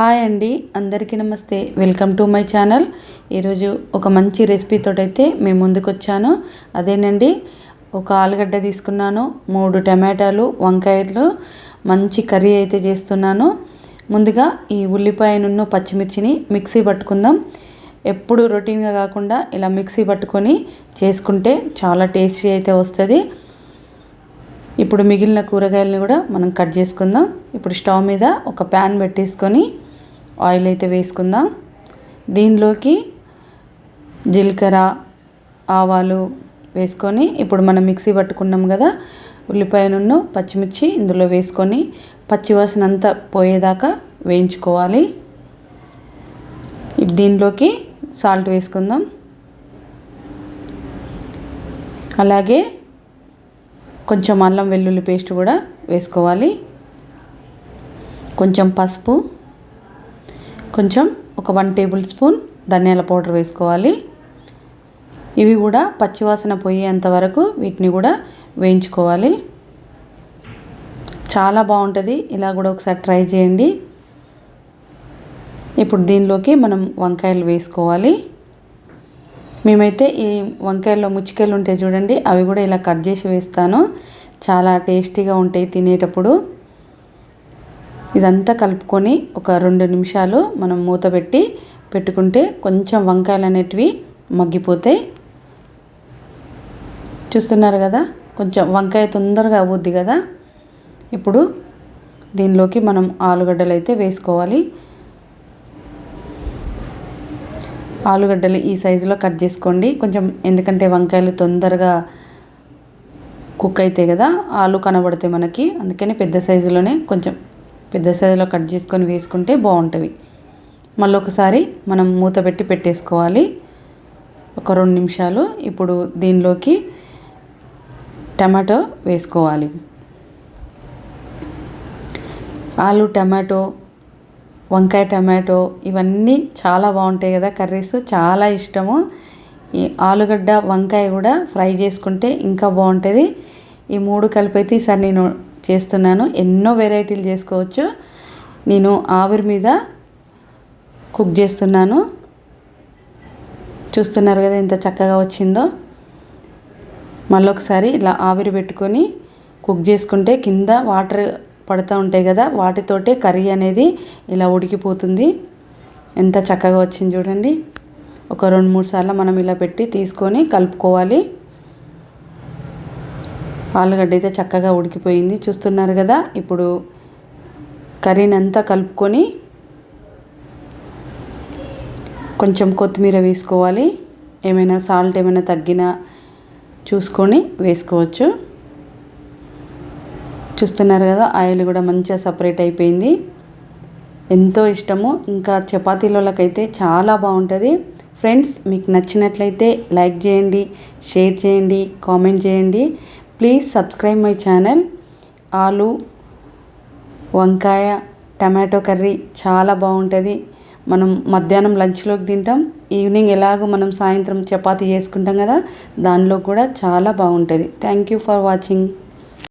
Hi అండి అందరికీ నమస్తే. Welcome to my channel. ఈరోజు ఒక మంచి రెసిపీతో అయితే మేము ముందుకు వచ్చాను అదేనండి ఒక ఆలుగడ్డ తీసుకున్నాను మూడు టమాటాలు వంకాయలు మంచి కర్రీ అయితే చేస్తున్నాను. ముందుగా ఈ ఉల్లిపాయను పచ్చిమిర్చిని మిక్సీ పట్టుకుందాం. ఎప్పుడు రొటీన్గా కాకుండా ఇలా మిక్సీ పట్టుకొని చేసుకుంటే చాలా టేస్టీ అయితే వస్తుంది. ఇప్పుడు మిగిలిన కూరగాయలను కూడా మనం కట్ చేసుకుందాం. ఇప్పుడు స్టవ్ మీద ఒక ప్యాన్ పెట్టేసుకొని ఆయిల్ అయితే వేసుకుందాం. దీనిలోకి జీలకర్ర ఆవాలు వేసుకొని ఇప్పుడు మనం మిక్సీ పట్టుకున్నాం కదా ఉల్లిపాయను పచ్చిమిర్చి ఇందులో వేసుకొని పచ్చివాసన అంతా పోయేదాకా వేయించుకోవాలి. దీనిలోకి సాల్ట్ వేసుకుందాం. అలాగే కొంచెం అల్లం వెల్లుల్లి పేస్ట్ కూడా వేసుకోవాలి. కొంచెం పసుపు కొంచెం ఒక వన్ టేబుల్ స్పూన్ ధనియాల పౌడర్ వేసుకోవాలి. ఇవి కూడా పచ్చివాసన పోయేంత వరకు వీటిని కూడా వేయించుకోవాలి. చాలా బాగుంటుంది. ఇలా కూడా ఒకసారి ట్రై చేయండి. ఇప్పుడు దీనిలోకి మనం వంకాయలు వేసుకోవాలి. మేమైతే ఈ వంకాయల్లో ముచ్చికాయలు ఉంటాయి చూడండి అవి కూడా ఇలా కట్ చేసి వేస్తాను. చాలా టేస్టీగా ఉంటాయి తినేటప్పుడు. ఇదంతా కలుపుకొని ఒక రెండు నిమిషాలు మనం మూత పెట్టి పెట్టుకుంటే కొంచెం వంకాయలు అనేటివి మగ్గిపోతాయి చూస్తున్నారు కదా? కొంచెం వంకాయ తొందరగా అవుద్ది కదా? ఇప్పుడు దీనిలోకి మనం ఆలుగడ్డలు అయితే వేసుకోవాలి. ఆలుగడ్డలు ఈ సైజులో కట్ చేసుకోండి. కొంచెం ఎందుకంటే వంకాయలు తొందరగా కుక్ అవుతాయి కదా ఆలు కనబడతాయి మనకి. అందుకని పెద్ద సైజులోనే కొంచెం పెద్ద సైజులో కట్ చేసుకొని వేసుకుంటే బాగుంటుంది మళ్ళీ ఒకసారి మనం మూత పెట్టి పెట్టేసుకోవాలి. ఒక రెండు నిమిషాలు ఇప్పుడు దీనిలోకి టమాటో వేసుకోవాలి. ఆలు టమాటో వంకాయ టమాటో ఇవన్నీ చాలా బాగుంటాయి కదా కర్రీస్. చాలా ఇష్టము. ఈ ఆలుగడ్డ వంకాయ కూడా ఫ్రై చేసుకుంటే ఇంకా బాగుంటుంది. ఈ మూడు కలిపి అయితే ఈసారి నేను చేస్తున్నాను. ఎన్నో వెరైటీలు చేసుకోవచ్చు. నేను ఆవిరి మీద కుక్ చేస్తున్నాను. చూస్తున్నారు కదా ఎంత చక్కగా వచ్చిందో. మళ్ళీ ఒకసారి ఇలా ఆవిరి పెట్టుకొని కుక్ చేసుకుంటే కింద వాటర్ పడుతూ ఉంటాయి కదా వాటితోటే కర్రీ అనేది ఇలా ఉడికిపోతుంది. ఎంత చక్కగా వచ్చింది చూడండి. ఒక రెండు మూడు సార్లు మనం ఇలా పెట్టి తీసుకొని కలుపుకోవాలి. ఆలుగడ్డ అయితే చక్కగా ఉడికిపోయింది. చూస్తున్నారు కదా ఇప్పుడు కర్రీని అంతా కలుపుకొని కొంచెం కొత్తిమీర వేసుకోవాలి. ఏమైనా సాల్ట్ ఏమైనా తగ్గినా చూసుకొని వేసుకోవచ్చు. చూస్తున్నారు కదా ఆయిల్ కూడా మంచిగా సపరేట్ అయిపోయింది. ఎంతో ఇష్టము. ఇంకా చపాతీలకైతే చాలా బాగుంటుంది. ఫ్రెండ్స్ మీకు నచ్చినట్లయితే లైక్ చేయండి షేర్ చేయండి కామెంట్ చేయండి. ప్లీజ్ సబ్స్క్రైబ్ మై ఛానల్ ఆలు వంకాయ టమాటో కర్రీ చాలా బాగుంటుంది. మనం మధ్యాహ్నం లంచ్లోకి తింటాం. ఈవినింగ్ ఎలాగో మనం సాయంత్రం చపాతీ చేసుకుంటాం కదా దానిలో కూడా చాలా బాగుంటుంది. Thank you for watching